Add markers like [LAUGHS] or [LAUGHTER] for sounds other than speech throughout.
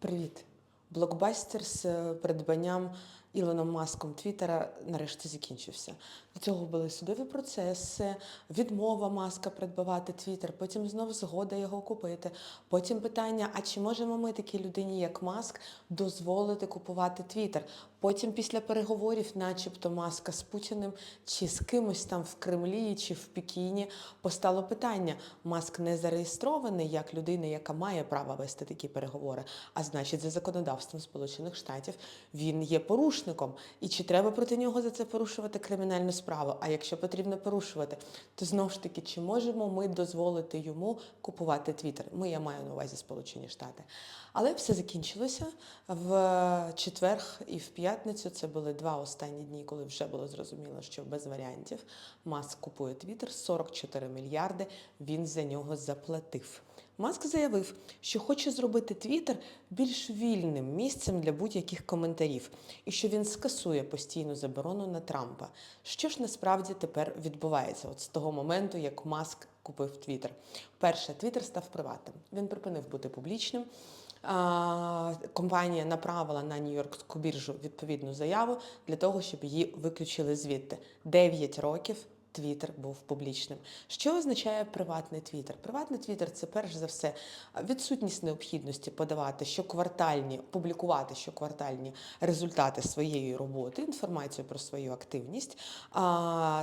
Привіт! Блокбастер з е, придбанням Ілоном Маском Твіттера нарешті закінчився. До цього були судові процеси, відмова Маска придбавати Твіттер, потім знову згода його купити. Потім питання: а чи можемо ми такій людині, як Маск, дозволити купувати Твіттер? Потім після переговорів, начебто Маска з Путіним, чи з кимось там в Кремлі, чи в Пекіні, постало питання: Маск не зареєстрований як людина, яка має право вести такі переговори. А значить, за законодавством Сполучених Штатів він є порушником. І чи треба проти нього за це порушувати кримінальну справу? А якщо потрібно порушувати, то знову ж таки, чи можемо ми дозволити йому купувати Твіттер? Ми я маю на увазі Сполучені Штати. Але все закінчилося в четвер і в п'ятницю. Це були два останні дні, коли вже було зрозуміло, що без варіантів Маск купує Твіттер 44 мільярди. Він за нього заплатив. Маск заявив, що хоче зробити Твіттер більш вільним місцем для будь-яких коментарів, і що він скасує постійну заборону на Трампа. Що ж насправді тепер відбувається? От з того моменту, як Маск купив Твіттер. Перше, Твіттер став приватним. Він припинив бути публічним. Компанія направила на Нью-Йоркську біржу відповідну заяву для того, щоб її виключили звідти. 9 років Твіттер був публічним. Що означає приватний твіттер? Приватний твіттер це перш за все відсутність необхідності подавати щоквартальні, публікувати щоквартальні результати своєї роботи, інформацію про свою активність.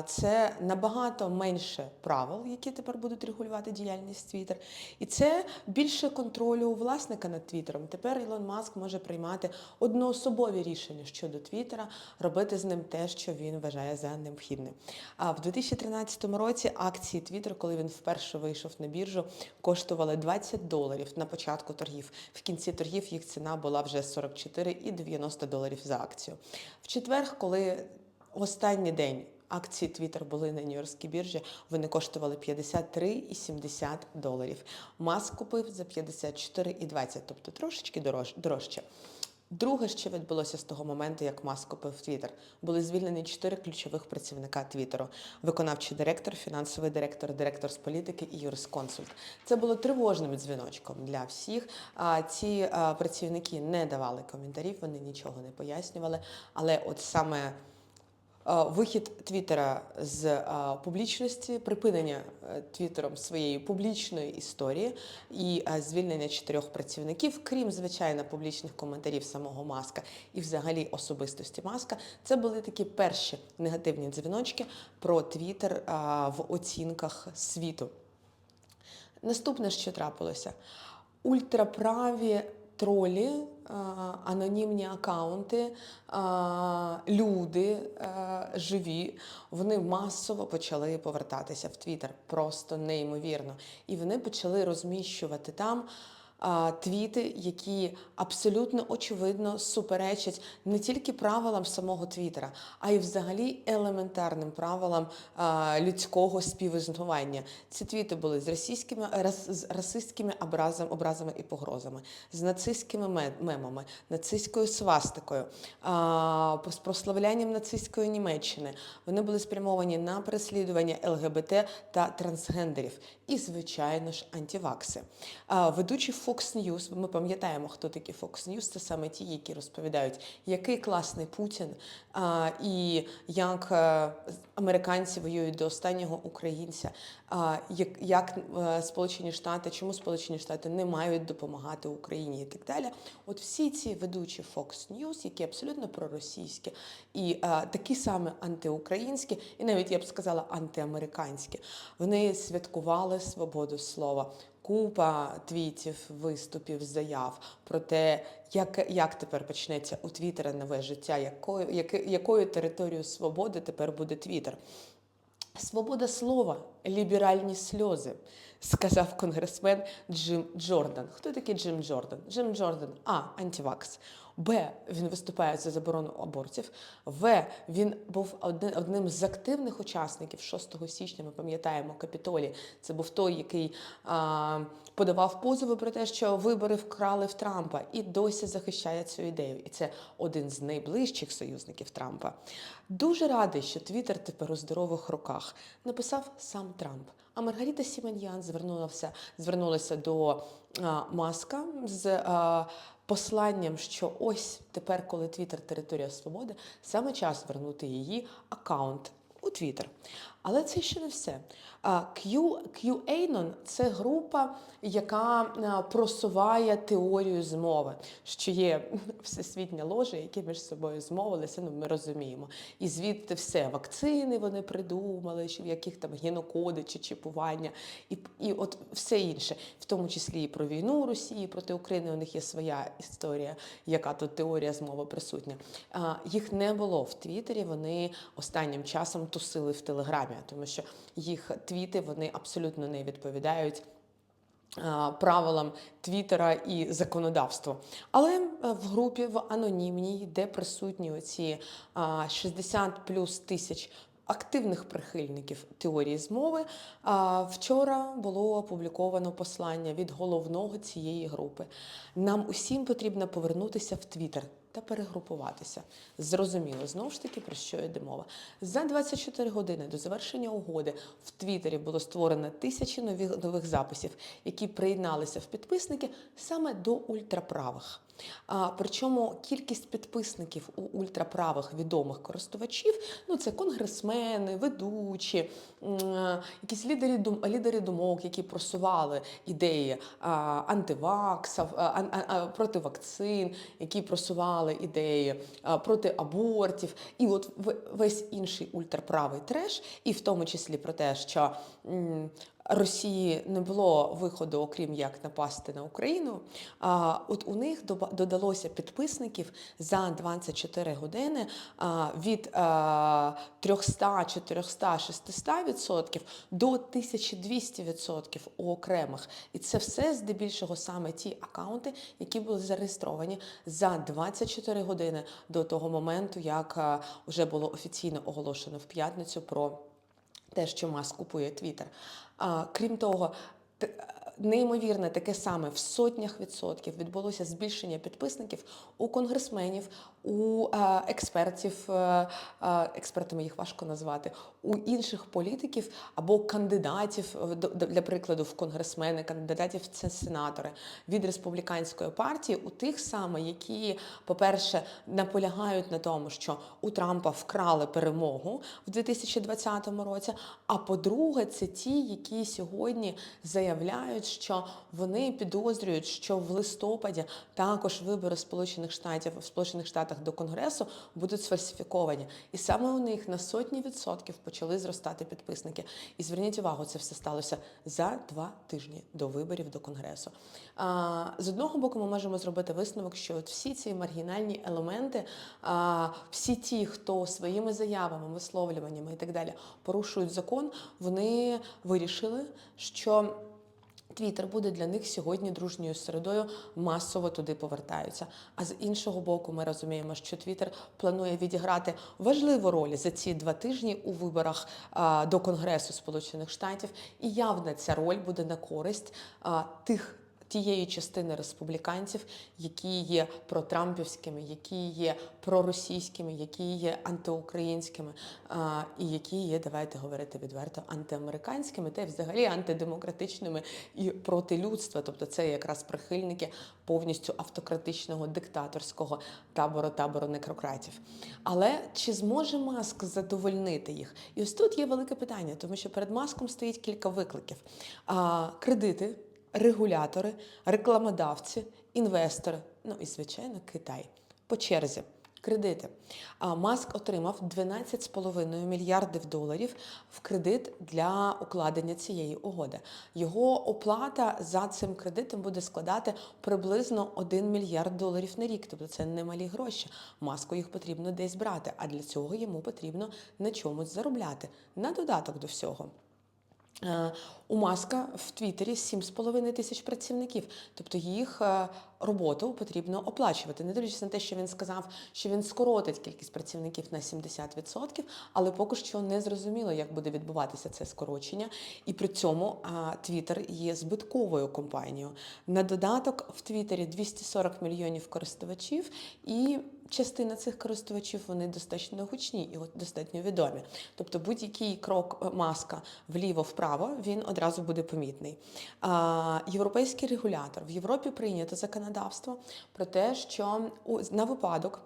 Це набагато менше правил, які тепер будуть регулювати діяльність Твіттер. І це більше контролю власника над Твіттером. Тепер Ілон Маск може приймати одноособові рішення щодо Твіттера, робити з ним те, що він вважає за необхідне. А в 2013 році акції Twitter, коли він вперше вийшов на біржу, коштували 20 доларів на початку торгів. В кінці торгів їх ціна була вже 44,90 доларів за акцію. В четвер, коли останній день. Акції Twitter були на Нью-Йоркській біржі, вони коштували 53,70 доларів. Маск купив за 54,20, тобто трошечки дорож, дорожче. Друге, що відбулося з того моменту, як Маск купив Твіттер, були звільнені чотири ключових працівника Твіттеру: виконавчий директор, фінансовий директор, директор з політики і юрисконсульт. Це було тривожним дзвіночком для всіх. А ці працівники не давали коментарів, вони нічого не пояснювали. Але от саме Вихід Твіттера з публічності, припинення е, Твіттером своєї публічної історії і е, звільнення чотирьох працівників, крім звичайно публічних коментарів самого Маска і взагалі особистості Маска, це були такі перші негативні дзвіночки про Твіттер в оцінках світу. Наступне, що трапилося, ультраправі тролі, анонімні акаунти, люди живі, вони масово почали повертатися в Твіттер, просто неймовірно. І вони почали розміщувати там. Твіти, які абсолютно очевидно суперечать не тільки правилам самого Твіттера, а й взагалі елементарним правилам людського співіснування. Ці твіти були з російськими з расистськими образами, образами і погрозами, з нацистськими мемами, нацистською свастикою, з прославлянням нацистської Німеччини. Вони були спрямовані на переслідування ЛГБТ та трансгендерів і, звичайно ж, антивакси. Ведучі Fox News, ми пам'ятаємо, хто такі Fox News, це саме ті, які розповідають, який класний Путін а, і як американці воюють до останнього українця, а, як, як е, Сполучені Штати, чому Сполучені Штати не мають допомагати Україні і так далі. От всі ці ведучі Fox News, які абсолютно проросійські і е, такі саме антиукраїнські, і навіть я б сказала антиамериканські, вони святкували свободу слова. Купа твітів, виступів, заяв про те, як, як тепер почнеться у Твіттера нове життя, якою, як, якою територією свободи тепер буде Твіттер. Свобода слова, ліберальні сльози, сказав конгресмен Джим Джордан. Хто такий Джим Джордан? Джим Джордан А. Антивакс. Б. Він виступає за заборону абортів. В. Він був одним, з активних учасників 6 січня. Ми пам'ятаємо Капітолі. Це був той, який а, подавав позови про те, що вибори вкрали в Трампа, і досі захищає цю ідею. І це один з найближчих союзників Трампа. Дуже радий, що Твіттер тепер у здорових руках. Написав сам Трамп. А Маргарита Сіманьян звернулася, звернулася до а, Маска з а, посланням, що ось тепер, коли Твіттер територія свободи, саме час вернути її аккаунт у Твіттер. Але це ще не все. Q, QAnon – це група, яка просуває теорію змови, що є [LAUGHS] всесвітня ложа, які між собою змовилися, ну ми розуміємо. І звідти все, вакцини вони придумали, чи в яких там генокоди чи чіпування, і, і от все інше, в тому числі і про війну Росії проти України. У них є своя історія, яка тут теорія змови присутня. Їх не було в Твіттері, вони останнім часом тусили в Телеграмі, тому що їх твіти вони абсолютно не відповідають. Правилам Твіттера і законодавству. Але е, в групі в анонімній, де присутні оці а, 60 плюс тисяч активних прихильників теорії змови, вчора було опубліковано послання від головного цієї групи. Нам усім потрібно повернутися в Твіттер та перегрупуватися. Зрозуміло, знову ж таки, про що йде мова. За 24 години до завершення угоди в Твіттері було створено тисячі нових, записів, які приєдналися в підписники саме до ультраправих. Причому кількість підписників у ультраправих відомих користувачів ну це конгресмени, ведучі, е, якісь лідери, дум, лідери думок, які просували ідеї а, антиваксів, проти вакцин, які просували ідеї проти абортів, і от весь інший ультраправий треш, і в тому числі про те, що. Росії не було виходу, окрім як напасти на Україну. А от у них додалося підписників за 24 години від а, 300, 400, 600 відсотків до 1200 відсотків у окремих. І це все здебільшого саме ті акаунти, які були зареєстровані за 24 години до того моменту, як вже було офіційно оголошено в п'ятницю про те, що Маск купує Твіттер. Крім того, неймовірне таке саме в сотнях відсотків відбулося збільшення підписників у конгресменів, у е, експертів, е, е, експертами їх важко назвати, у інших політиків або кандидатів, для прикладу, в конгресмени, кандидатів в сенатори від республіканської партії, у тих саме, які, по-перше, наполягають на тому, що у Трампа вкрали перемогу в 2020 році. А по-друге, це ті, які сьогодні заявляють, що вони підозрюють, що в листопаді також вибори Сполучених Штатів в Сполучених Штатах до Конгресу будуть сфальсифіковані. І саме у них на сотні відсотків почали зростати підписники. І зверніть увагу, це все сталося за два тижні до виборів до Конгресу. А, з одного боку, ми можемо зробити висновок, що от всі ці маргінальні елементи, а, всі ті, хто своїми заявами, висловлюваннями і так далі порушують закон, вони вирішили, що. Твіттер буде для них сьогодні дружньою середою, масово туди повертаються. А з іншого боку, ми розуміємо, що Твіттер планує відіграти важливу роль за ці два тижні у виборах а, до Конгресу Сполучених Штатів, і явно ця роль буде на користь а, тих. Тієї частини республіканців, які є протрампівськими, які є проросійськими, які є антиукраїнськими, і які є, давайте говорити відверто, антиамериканськими, та й взагалі антидемократичними і проти людства. Тобто це якраз прихильники повністю автократичного диктаторського табору табору некрократів. Але чи зможе Маск задовольнити їх? І ось тут є велике питання, тому що перед маском стоїть кілька викликів: кредити регулятори, рекламодавці, інвестори, ну і звичайно Китай. По черзі. Кредити. А Маск отримав 12,5 мільярдів доларів в кредит для укладення цієї угоди. Його оплата за цим кредитом буде складати приблизно 1 мільярд доларів на рік. Тобто це немалі гроші. Маску їх потрібно десь брати, а для цього йому потрібно на чомусь заробляти. На додаток до всього. Е, У Маска в Твіттері 7,5 тисяч працівників, тобто їх е, роботу потрібно оплачувати. Не дивлячись на те, що він сказав, що він скоротить кількість працівників на 70%, але поки що не зрозуміло, як буде відбуватися це скорочення. І при цьому Твіттер є збитковою компанією. На додаток в Твіттері 240 мільйонів користувачів і. Частина цих користувачів вони достатньо гучні і достатньо відомі. Тобто будь-який крок е, маска вліво-вправо він одразу буде помітний. Європейський регулятор в Європі прийнято законодавство. про те, що на випадок.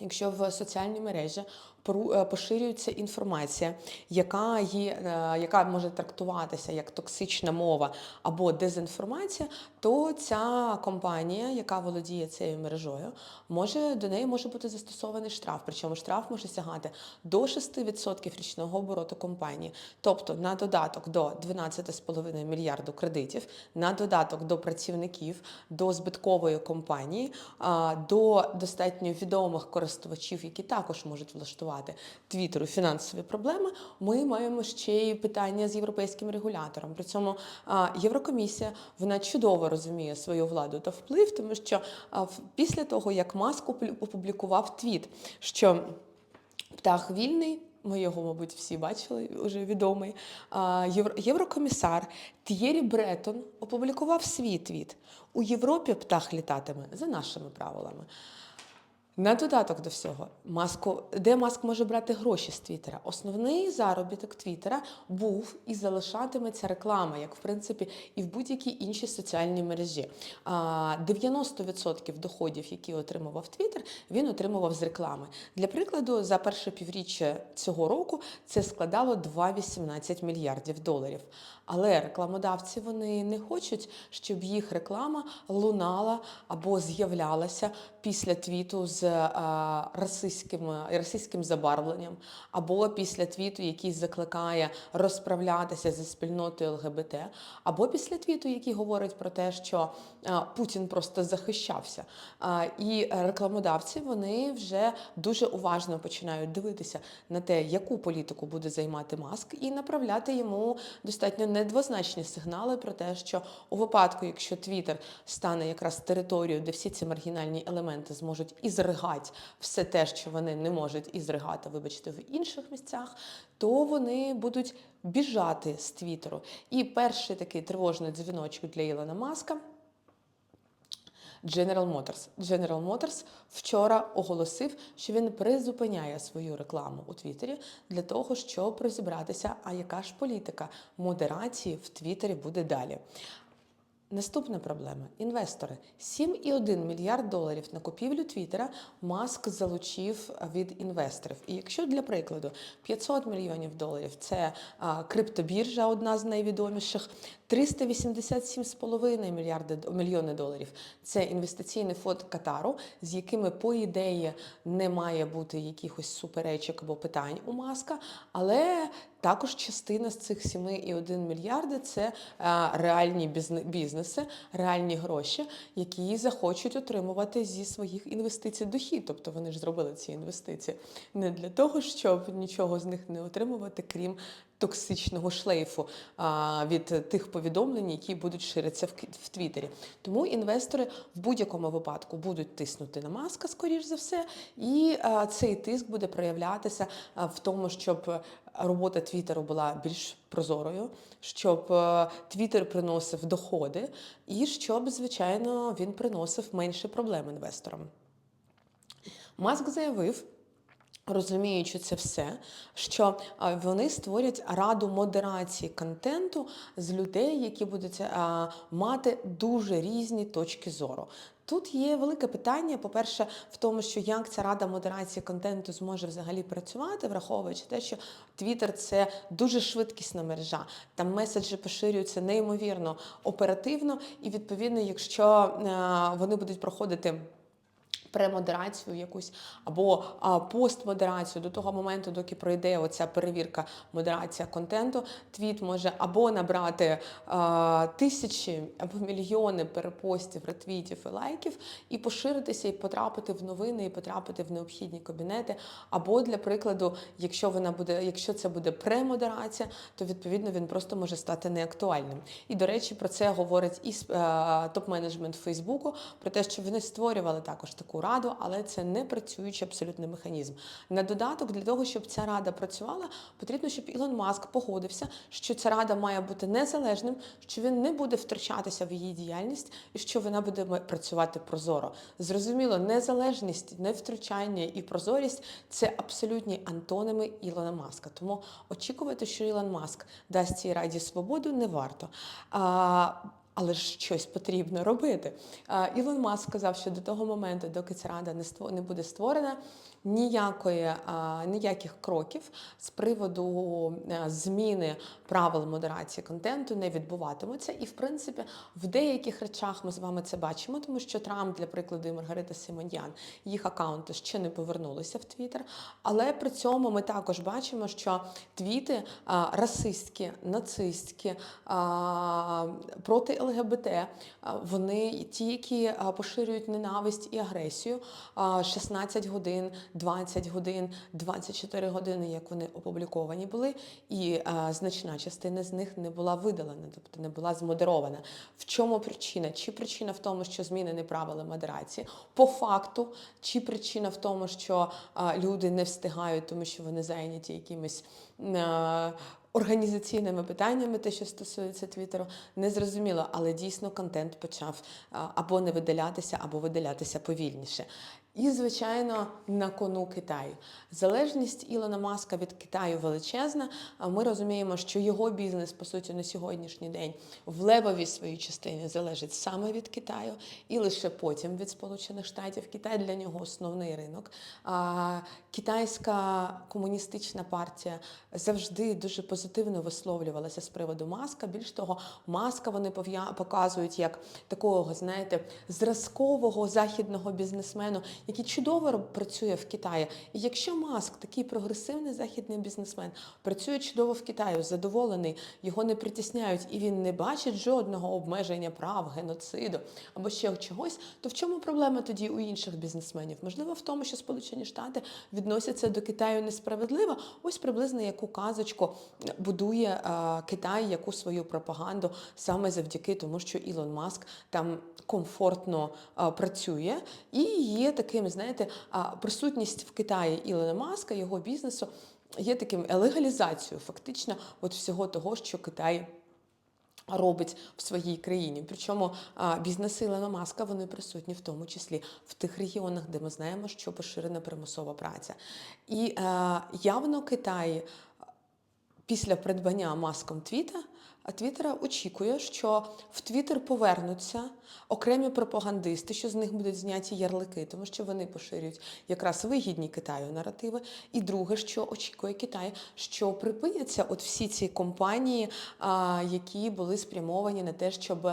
Якщо в соціальній мережі поширюється інформація, яка, є, е, яка може трактуватися як токсична мова або дезінформація, то ця компанія, яка володіє цією мережою, може до неї може бути застосований штраф. Причому штраф може сягати до 6% річного обороту компанії, тобто на додаток до 12,5 мільярду кредитів, на додаток до працівників, до збиткової компанії, до достатньо відомих користувачів, які також можуть влаштувати Твіттеру фінансові проблеми. Ми маємо ще й питання з європейським регулятором. При цьому Єврокомісія вона чудово розуміє свою владу та вплив, тому що після того, як Маск опублікував твіт, що Птах вільний. Ми його, мабуть, всі бачили, вже відомий. Євро- Єврокомісар Т'єрі Бретон опублікував свій твіт. У Європі птах літатиме за нашими правилами. На додаток до всього, маску, де маск може брати гроші з Твіттера? Основний заробіток Твіттера був і залишатиметься реклама, як в принципі і в будь-якій іншій соціальній мережі. 90% доходів, які отримував Твіттер, він отримував з реклами. Для прикладу, за перше півріччя цього року це складало 2,18 мільярдів доларів. Але рекламодавці вони не хочуть, щоб їх реклама лунала або з'являлася після твіту з а, расистським, расистським забарвленням, або після твіту, який закликає розправлятися зі спільнотою ЛГБТ, або після твіту, який говорить про те, що Путін просто захищався. І рекламодавці вони вже дуже уважно починають дивитися на те, яку політику буде займати маск, і направляти йому достатньо недвозначні сигнали про те, що у випадку, якщо Твіттер стане якраз територією, де всі ці маргінальні елементи зможуть ізригати все те, що вони не можуть ізригати, вибачте, в інших місцях, то вони будуть біжати з Твіттеру. І перший такий тривожний дзвіночок для Ілона Маска. General Motors. General Motors вчора оголосив, що він призупиняє свою рекламу у Твіттері для того, щоб розібратися, а яка ж політика модерації в Твіттері буде далі. Наступна проблема інвестори. 7,1 мільярд доларів на купівлю Твіттера Маск залучив від інвесторів. І якщо для прикладу 500 мільйонів доларів це криптобіржа, одна з найвідоміших, 387,5 мільярди мільйони доларів це інвестиційний фонд Катару, з якими, по ідеї, не має бути якихось суперечок або питань у Маска, але також частина з цих 7,1 мільярди це а, реальні бізнеси, реальні гроші, які захочуть отримувати зі своїх інвестицій дохід. Тобто вони ж зробили ці інвестиції не для того, щоб нічого з них не отримувати, крім токсичного шлейфу від тих повідомлень, які будуть ширитися в, в Твіттері. Тому інвестори в будь-якому випадку будуть тиснути на маска, скоріш за все, і цей тиск буде проявлятися в тому, щоб робота Твіттеру була більш прозорою, щоб Твіттер приносив доходи, і щоб, звичайно, він приносив менше проблем інвесторам. Маск заявив. Розуміючи це все, що вони створять раду модерації контенту з людей, які будуть мати дуже різні точки зору. Тут є велике питання, по-перше, в тому, що як ця рада модерації контенту зможе взагалі працювати, враховуючи те, що Твіттер це дуже швидкісна мережа. Там меседжі поширюються неймовірно оперативно, і відповідно, якщо вони будуть проходити премодерацію якусь або постмодерацію до того моменту, доки пройде оця перевірка модерація контенту, твіт може або набрати а, тисячі або мільйони перепостів, ретвітів і лайків, і поширитися, і потрапити в новини, і потрапити в необхідні кабінети. Або для прикладу, якщо вона буде, якщо це буде премодерація, то відповідно він просто може стати неактуальним. І до речі, про це говорить і топ-менеджмент Фейсбуку, про те, що вони створювали також таку раду, але це не працюючий абсолютний механізм. На додаток для того, щоб ця рада працювала, потрібно, щоб Ілон Маск погодився, що ця рада має бути незалежним, що він не буде втручатися в її діяльність і що вона буде працювати прозоро. Зрозуміло, незалежність, невтручання і прозорість це абсолютні антоними Ілона Маска. Тому очікувати, що Ілон Маск дасть цій раді свободу, не варто. Але ж щось потрібно робити. Ілон Маск сказав, що до того моменту, доки ця рада не буде створена, ніякої, ніяких кроків з приводу е, зміни правил модерації контенту не відбуватимуться. І, в принципі, в деяких речах ми з вами це бачимо, тому що Трамп, для прикладу, і Маргарита Симоньян, їх акаунти ще не повернулися в Твіттер. Але при цьому ми також бачимо, що твіти расистські, нацистські, проти ЛГБТ, вони ті, які поширюють ненависть і агресію, 16 годин, 20 годин, 24 години, як вони опубліковані були, і значна частина з них не була видалена, тобто не була змодерована. В чому причина? Чи причина в тому, що змінені правила модерації? По факту, чи причина в тому, що люди не встигають, тому що вони зайняті якимись. Організаційними питаннями, те, що стосується Твіттеру, не зрозуміло, але дійсно контент почав або не видалятися, або видалятися повільніше. І, звичайно, на кону Китаю. Залежність Ілона Маска від Китаю величезна. Ми розуміємо, що його бізнес, по суті, на сьогоднішній день в левовій своїй частині залежить саме від Китаю, і лише потім від Сполучених Штатів. Китай для нього основний ринок. А, Китайська комуністична партія завжди дуже позитивно висловлювалася з приводу маска. Більш того, маска вони показують як такого, знаєте, зразкового західного бізнесмену, який чудово працює в Китаї. І якщо маск, такий прогресивний західний бізнесмен, працює чудово в Китаї, задоволений, його не притісняють, і він не бачить жодного обмеження прав, геноциду або ще чогось, то в чому проблема тоді у інших бізнесменів? Можливо, в тому, що Сполучені Штати відносяться до Китаю несправедливо. Ось приблизно яку казочку будує е, Китай, яку свою пропаганду саме завдяки тому, що Ілон Маск там комфортно е, працює, і є таким, знаєте, присутність в Китаї Ілона Маска, його бізнесу. Є таким легалізацією фактично от всього того, що Китай робить в своїй країні. Причому бізнеси Ілона Маска вони присутні в тому числі в тих регіонах, де ми знаємо, що поширена примусова праця. І е, явно Китай після придбання маском Твіта, а Твіттера очікує, що в Твіттер повернуться окремі пропагандисти, що з них будуть зняті ярлики, тому що вони поширюють якраз вигідні Китаю наративи. І друге, що очікує Китай, що припиняться от всі ці компанії, які були спрямовані на те, щоб.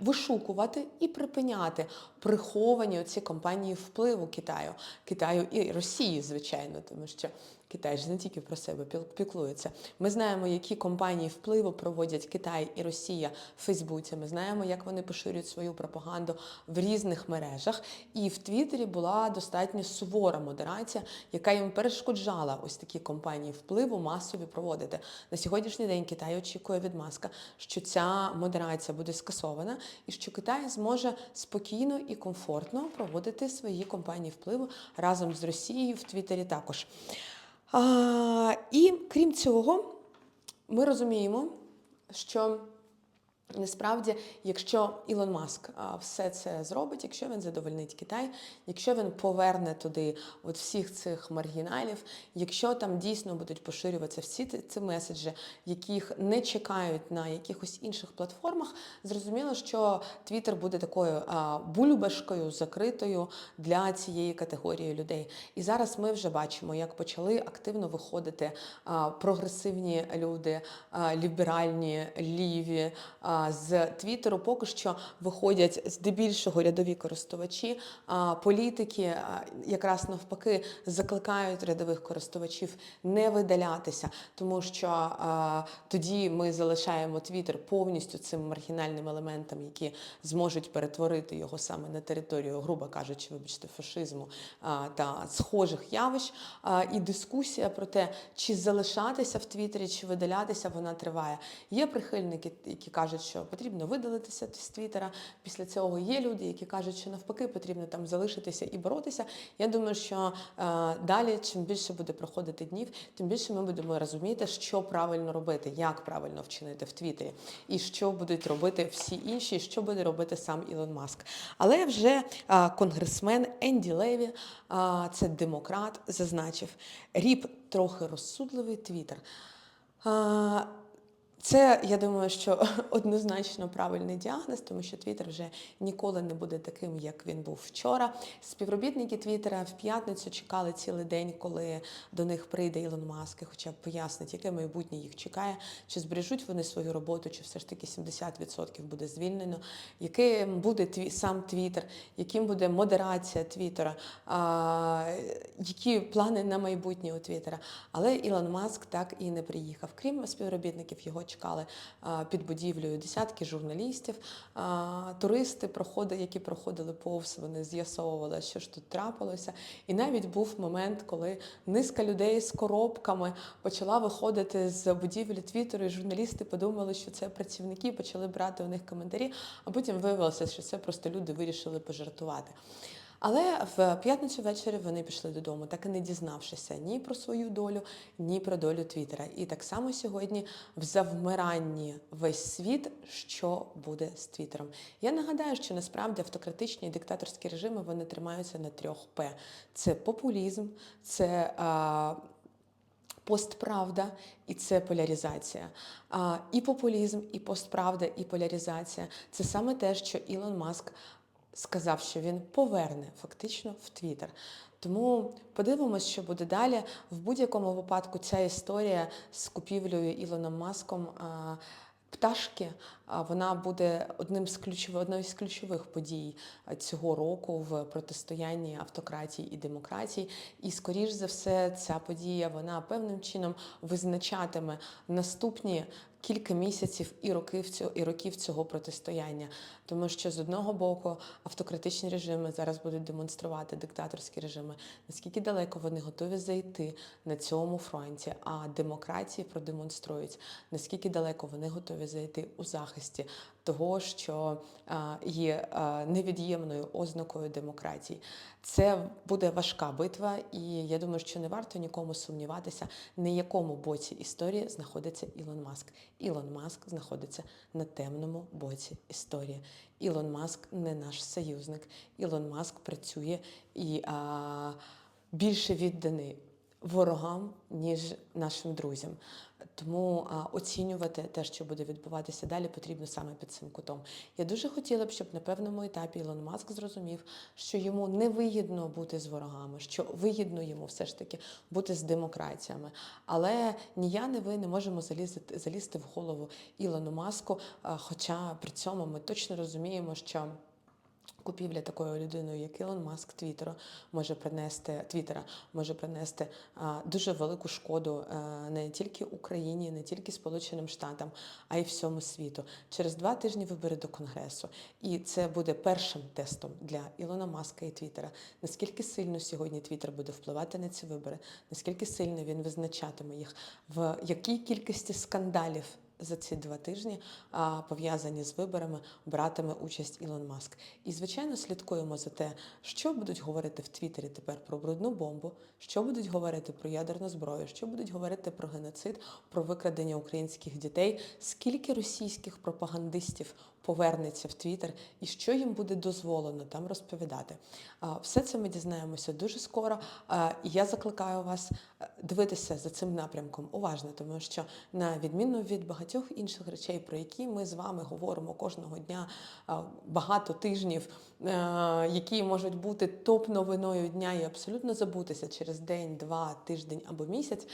Вишукувати і припиняти приховані ці компанії впливу Китаю, Китаю і Росії, звичайно, тому що Китай ж не тільки про себе піклується. Ми знаємо, які компанії впливу проводять Китай і Росія в Фейсбуці. Ми знаємо, як вони поширюють свою пропаганду в різних мережах. І в Твіттері була достатньо сувора модерація, яка їм перешкоджала ось такі компанії впливу масові проводити. На сьогоднішній день Китай очікує від Маска, що ця модерація буде скасована, і що Китай зможе спокійно і комфортно проводити свої компанії впливу разом з Росією в Твіттері також. А, і крім цього, ми розуміємо, що насправді, якщо Ілон Маск все це зробить, якщо він задовольнить Китай, якщо він поверне туди от всіх цих маргіналів, якщо там дійсно будуть поширюватися всі ці, меседжі, яких не чекають на якихось інших платформах, зрозуміло, що Твіттер буде такою бульбашкою закритою для цієї категорії людей. І зараз ми вже бачимо, як почали активно виходити прогресивні люди, ліберальні, ліві. З Твіттеру поки що виходять здебільшого рядові користувачі, політики якраз навпаки закликають рядових користувачів не видалятися, тому що тоді ми залишаємо Твіттер повністю цим маргінальним елементам, які зможуть перетворити його саме на територію, грубо кажучи, вибачте, фашизму та схожих явищ. І дискусія про те, чи залишатися в Твіттері, чи видалятися, вона триває. Є прихильники, які кажуть, що потрібно видалитися з Твіттера. Після цього є люди, які кажуть, що навпаки потрібно там залишитися і боротися. Я думаю, що е, далі, чим більше буде проходити днів, тим більше ми будемо розуміти, що правильно робити, як правильно вчинити в Твіттері, і що будуть робити всі інші, і що буде робити сам Ілон Маск. Але вже е, конгресмен Енді Леві, е, це демократ, зазначив, ріп трохи розсудливий Твіттер. Це я думаю, що [LAUGHS] однозначно правильний діагноз, тому що Твіттер вже ніколи не буде таким, як він був вчора. Співробітники Твіттера в п'ятницю чекали цілий день, коли до них прийде Ілон Маск і хоча б пояснить, яке майбутнє їх чекає, чи збережуть вони свою роботу, чи все ж таки 70% буде звільнено, яким буде тві сам Твіттер, яким буде модерація Твіттера, які плани на майбутнє у Твіттера. Але Ілон Маск так і не приїхав. Крім співробітників, його чекали під будівлею десятки журналістів. Туристи, які проходили повз, вони з'ясовували, що ж тут трапилося. І навіть був момент, коли низка людей з коробками почала виходити з будівлі Твіттеру, і журналісти подумали, що це працівники, почали брати у них коментарі, а потім виявилося, що це просто люди вирішили пожартувати. Але в п'ятницю ввечері вони пішли додому, так і не дізнавшися ні про свою долю, ні про долю Твіттера. І так само сьогодні в завмиранні весь світ, що буде з Твіттером. Я нагадаю, що насправді автократичні диктаторські режими вони тримаються на трьох П: це популізм, це а, постправда і це поляризація. А, і популізм, і постправда, і поляризація це саме те, що Ілон Маск сказав, що він поверне фактично в Твіттер. Тому подивимось, що буде далі. В будь-якому випадку ця історія з купівлею Ілоном Маском. Пташки, вона буде одним з ключових, одною з ключових подій цього року в протистоянні автократії і демократії. І, скоріш за все, ця подія вона певним чином визначатиме наступні кілька місяців і років цього і років цього протистояння. Тому що з одного боку автократичні режими зараз будуть демонструвати диктаторські режими, наскільки далеко вони готові зайти на цьому фронті, а демократії продемонструють, наскільки далеко вони готові зайти у захисті того, що є невід'ємною ознакою демократії. Це буде важка битва, і я думаю, що не варто нікому сумніватися, на якому боці історії знаходиться Ілон Маск. Ілон Маск знаходиться на темному боці історії. Ілон Маск не наш союзник. Ілон Маск працює і а, більше відданий ворогам, ніж нашим друзям. Тому оцінювати те, що буде відбуватися далі, потрібно саме під цим кутом. Я дуже хотіла б, щоб на певному етапі Ілон Маск зрозумів, що йому не вигідно бути з ворогами, що вигідно йому все ж таки бути з демократіями. Але ні я, ні ви не можемо залізти, залізти в голову Ілону Маску. Хоча при цьому ми точно розуміємо, що. Купівля такою людиною, як Ілон Маск Твіттера, може принести Твіттера, може принести а, дуже велику шкоду а, не тільки Україні, не тільки Сполученим Штатам, а й всьому світу. Через два тижні вибори до Конгресу. І це буде першим тестом для Ілона Маска і Твіттера. Наскільки сильно сьогодні Твіттер буде впливати на ці вибори, наскільки сильно він визначатиме їх, в якій кількості скандалів за ці два тижні пов'язані з виборами братиме участь Ілон Маск. І звичайно слідкуємо за те, що будуть говорити в Твіттері тепер про брудну бомбу, що будуть говорити про ядерну зброю, що будуть говорити про геноцид, про викрадення українських дітей, скільки російських пропагандистів повернеться в Твіттер і що їм буде дозволено там розповідати. Все це ми дізнаємося дуже скоро. Я закликаю вас е, дивитися за цим напрямком уважно, тому що на відміну від багатьох інших речей, про які ми з вами говоримо кожного дня багато тижнів, які можуть бути топ-новиною дня і абсолютно забутися через день, два, тиждень або місяць.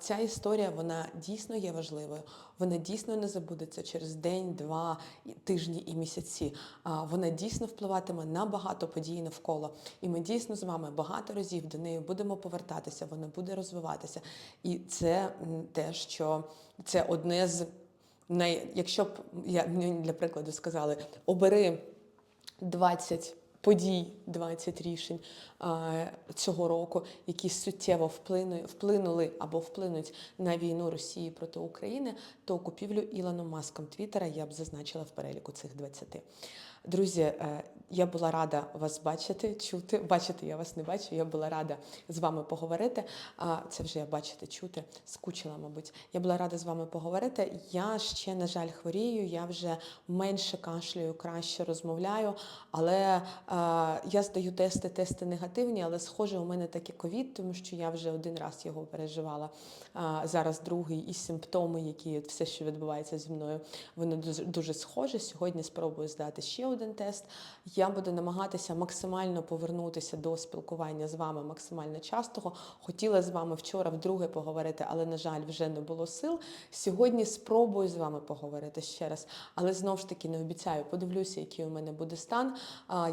Ця історія вона дійсно є важливою. Вона дійсно не забудеться через день, два тижні і місяці. Вона дійсно впливатиме на багато подій навколо. І ми дійсно з вами багато разів до неї будемо повертатися. Вона буде розвиватися. І це те, що це одне з най... якщо б я для прикладу сказали, обери 20 подій, 20 рішень цього року, які суттєво вплинули або вплинуть на війну Росії проти України, то купівлю Ілоном Маском Твіттера я б зазначила в переліку цих 20. Друзі, е, я була рада вас бачити, чути. Бачити, я вас не бачу. Я була рада з вами поговорити. А це вже я бачити, чути, скучила, мабуть. Я була рада з вами поговорити. Я ще, на жаль, хворію. Я вже менше кашлюю, краще розмовляю. Але е, я здаю тести, тести негативні, але схоже, у мене таки ковід, тому що я вже один раз його переживала. А, зараз другий і симптоми, які все, що відбувається зі мною, воно дуже, дуже схоже. Сьогодні спробую здати ще один тест. Я буду намагатися максимально повернутися до спілкування з вами максимально частого. Хотіла з вами вчора вдруге поговорити, але, на жаль, вже не було сил. Сьогодні спробую з вами поговорити ще раз, але знову ж таки не обіцяю. Подивлюся, який у мене буде стан.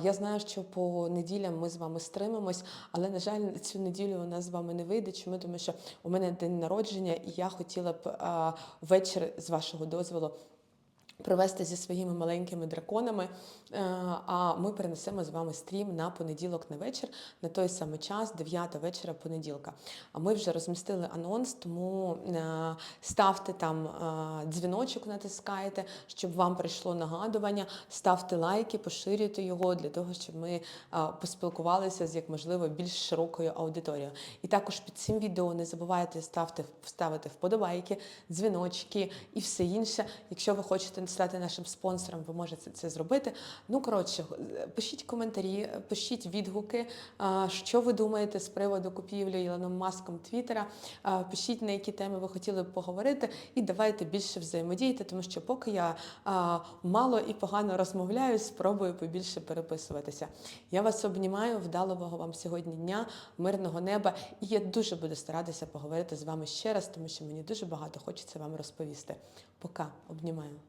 Я знаю, що по неділям ми з вами стримимось, але, на жаль, цю неділю у нас з вами не вийде. Чому? Тому що у мене день народження, і я хотіла б ввечері, з вашого дозволу, провести зі своїми маленькими драконами. Е, А ми перенесемо з вами стрім на понеділок на вечір, на той самий час, 9 вечора понеділка. А ми вже розмістили анонс, тому е, ставте там е, дзвіночок, натискайте, щоб вам прийшло нагадування, ставте лайки, поширюйте його для того, щоб ми поспілкувалися з як можливо більш широкою аудиторією. І також під цим відео не забувайте ставте, ставити вподобайки, дзвіночки і все інше. Якщо ви хочете стати нашим спонсором, ви можете це зробити. Ну, коротше, пишіть коментарі, пишіть відгуки, що ви думаєте з приводу купівлі Ілоном Маском Твіттера. Пишіть, на які теми ви хотіли б поговорити, і давайте більше взаємодіяти, тому що поки я мало і погано розмовляю, спробую побільше переписуватися. Я вас обнімаю, вдалого вам сьогодні дня, мирного неба. І я дуже буду старатися поговорити з вами ще раз, тому що мені дуже багато хочеться вам розповісти. Пока обнімаю.